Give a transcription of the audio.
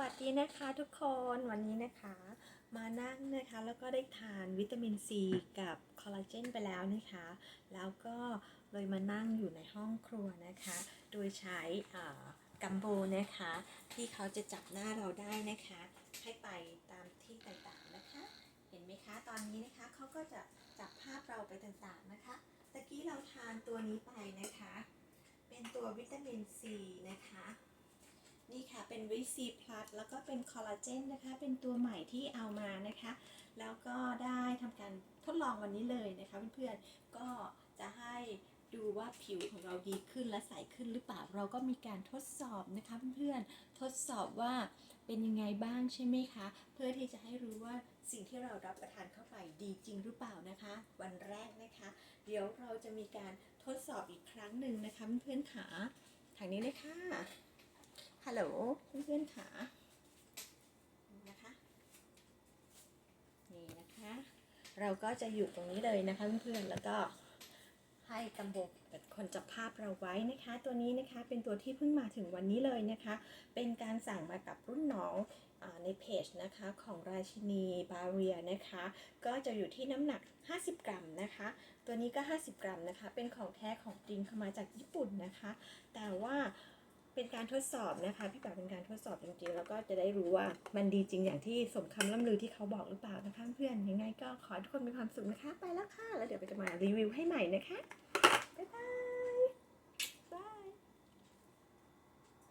วัสดีนะคะทุกคนวันนี้นะคะ มานั่งนะคะแล้วก็ได้ทานวิตามินซีกับคอลลาเจนไปแล้วนะคะ แล้วก็เลยมานั่งอยู่ในห้องครัวนะคะ โดยใช้กัมโบนะคะ ที่เขาจะจับหน้าเราได้นะคะ ให้ไปตามที่ต่างๆนะคะ เห็นไหมคะตอนนี้นะคะเขาก็จะจับภาพเราไปต่างๆนะคะตะกี้เราทานตัวนี้ไปนะคะ เป็นตัววิตามินซีนะคะ นี่ค่ะเป็นวิซีพลัสแล้วก็เป็นคอลลาเจนนะคะ เป็นตัวใหม่ที่เอามานะคะ แล้วก็ได้ทำการทดลองวันนี้เลยนะคะเพื่อนๆก็จะให้ดูว่าผิวของเราดีขึ้นและใสขึ้นหรือเปล่า เราก็มีการทดสอบนะคะเพื่อนๆ ทดสอบว่าเป็นยังไงบ้างใช่ไหมคะ เพื่อที่จะให้รู้ว่าสิ่งที่เรารับประทานเข้าไปดีจริงหรือเปล่านะคะ วันแรกนะคะ เดี๋ยวเราจะมีการทดสอบอีกครั้งหนึ่งนะคะเพื่อนๆขาทางนี้เลยค่ะ ฮัลโหลเพื่อนๆค่ะนะคะ นี่นะคะ เราก็จะอยู่ตรงนี้เลยนะคะเพื่อนๆ แล้วก็ให้กำบกเป็นคนจับภาพเราไว้นะคะ ตัวนี้นะคะเป็นตัวที่เพิ่งมาถึงวันนี้เลยนะคะ เป็นการสั่งมากับรุ่นน้องในเพจนะคะของราชินีบาเรียนะคะ ก็จะอยู่ที่น้ำหนัก 50 กรัมนะคะ ตัวนี้ก็ 50 กรัมนะคะ เป็นของแท้ของจริงเข้ามาจากญี่ปุ่นนะคะ แต่ว่า เป็นการทดสอบนะคะ พี่ป๋าเป็นการทดสอบจริงๆ แล้วก็จะได้รู้ว่ามันดีจริงอย่างที่สมคำล่ำลือที่เขาบอกหรือเปล่านะคะเพื่อนยังไงก็ขอทุกคนมีความสุขนะคะ ไปแล้วค่ะ แล้วเดี๋ยวไปจะมารีวิวให้ใหม่นะคะ บ๊ายบาย